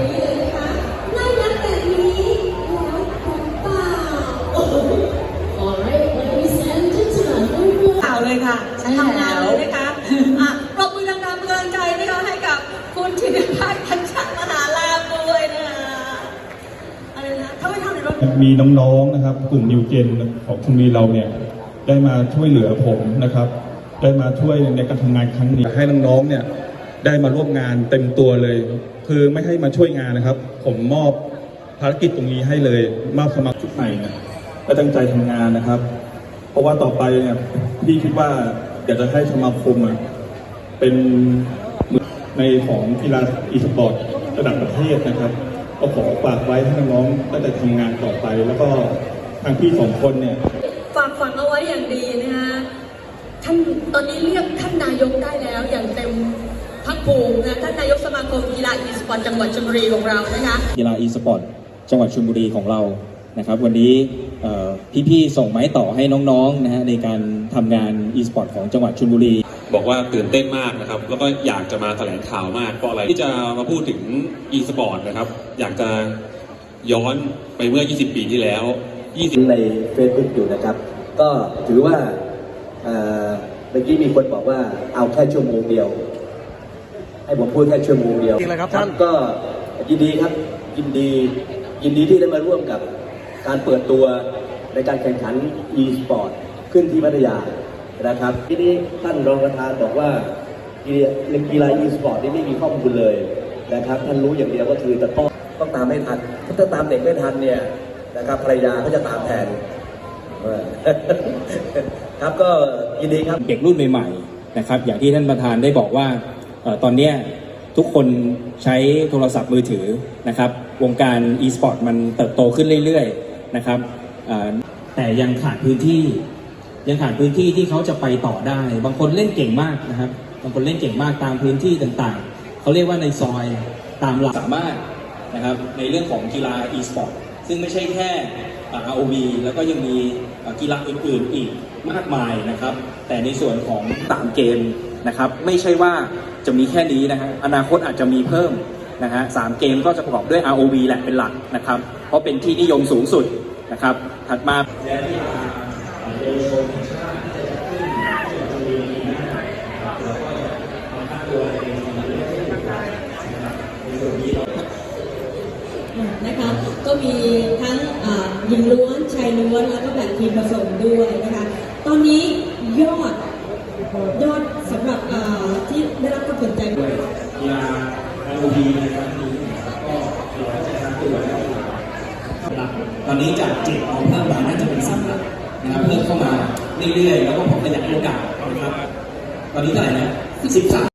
นี้เลยนะคะน่ารักแบบนี้แล้วผมเปล่า Alright, ladies and gentlemen, ข่าวเลยค่ะใช่ทำงานแล้วเลยนะคะอะปรบมือดังๆเตือนใจนะคะให้กับคุณธินพัฒน์พันชมหาลาภด้วยนะคะอะไรนะถ้าไม่ทำในรถมีน้องๆนะครับกลุ่มนิวเจนของชมรีเราเนี่ยได้มาช่วยเหลือผมนะครับ ได้มาช่วยในการทำงานครั้งนี้ให้น้องๆเนี่ย ได้มาร่วมงานเต็มตัวเลย คือไม่ให้มาช่วยงานนะครับ ผมมอบภารกิจตรงนี้ให้เลยมอบสมัครชุดใหม่เนี่ยก็ตั้งใจทำงานนะครับ เพราะว่าต่อไปเนี่ยพี่คิดว่าอยากจะให้สมาคมอะเป็นในของกีฬาอีสปอร์ตระดับประเทศนะครับก็ขอฝากไว้ให้น้องๆตั้งแต่ทำงานต่อไป แล้วก็ทางพี่สองคนเนี่ยฝากฝังเอาไว้อย่างดีนะคะท่านตอนนี้เรียกท่านนายกได้แล้วอย่าง ภูมินะท่านนายกสมาคมกีฬาอีสปอร์ตจังหวัดชลบุรีของเรานะคะกีฬา e-sport จังหวัดชลบุรีของเรานะครับ วันนี้เอ่อพี่ๆส่งไม้ต่อให้น้องๆนะฮะในการทำงาน e-sport ของจังหวัดชลบุรี บอกว่าตื่นเต้นมากนะครับ แล้วก็อยากจะมาแถลงข่าวมากเพราะอะไรที่จะมาพูดถึง e-sport นะครับ อยากจะย้อนไปเมื่อ 20 ปีที่แล้ว 20 ใน Facebook อยู่นะครับ ก็ถือว่าเอ่อเมื่อกี้มีคนบอกว่าเอาแค่ชั่วโมงเดียว ให้ผมพูดแค่ชั่วโมงเดียวจริงเลยครับท่าน ก็ยินดีครับยินดียินดีที่ได้มาร่วมกับการเปิดตัวในการแข่งขัน e-sport ขึ้นที่พัทยานะครับที่นี้ท่านรองประธานบอกว่ากีฬากีฬา e-sport นี่ไม่มีข้อมูลเลยนะครับท่านรู้อย่างเดียวก็คือจะต้องต้องตามให้ทันถ้าตามเด็กไม่ทันเนี่ยนะครับภรรยาก็จะตามแทนครับก็ยินดีครับเด็กรุ่นใหม่ๆนะครับ อย่างที่ท่านประธานได้บอกว่าเอ่อ ตอนนี้ทุกคนใช้โทรศัพท์มือถือนะครับ วงการ e-sport มันเติบโตขึ้นเรื่อยๆนะครับแต่ยังขาดพื้นที่ยังขาดพื้นที่ที่เขาจะไปต่อได้ บางคนเล่นเก่งมากนะครับ บางคนเล่นเก่งมากตามพื้นที่ต่างๆ เขาเรียกว่าในซอยตามหลักสามารถนะครับในเรื่องของกีฬา e-sport ซึ่งไม่ใช่แค่ ROV แล้วก็ยังมีกีฬาอื่นๆอีกมากมายนะครับ แต่ในส่วนของต่างเกม นะครับ ไม่ใช่ว่าจะมีแค่นี้นะฮะอนาคตอาจจะมีเพิ่มนะฮะสามเกมก็จะประกอบด้วย ROV แหละเป็นหลักนะครับ เพราะเป็นที่นิยมสูงสุดนะครับ ถัดมานะคะก็มีทั้งหญิงล้วนชายล้วนแล้วก็แบ่งทีมผสมด้วยนะคะ ตอนนี้ยอดยอดสำหรับอ่าที่ได้รับความสนใจ กีฬา ROV ในครั้งนี้ก็เดี๋ยวจะทำตัวแล้ว ตอนนี้จากเจ็ดเอาเพิ่มมาน่าจะเป็นสิบแล้วนะครับเพิ่มเข้ามาเรื่อยๆแล้วก็ผมขยายโอกาสนะครับตอนนี้เท่าไหร่นะสิบสาม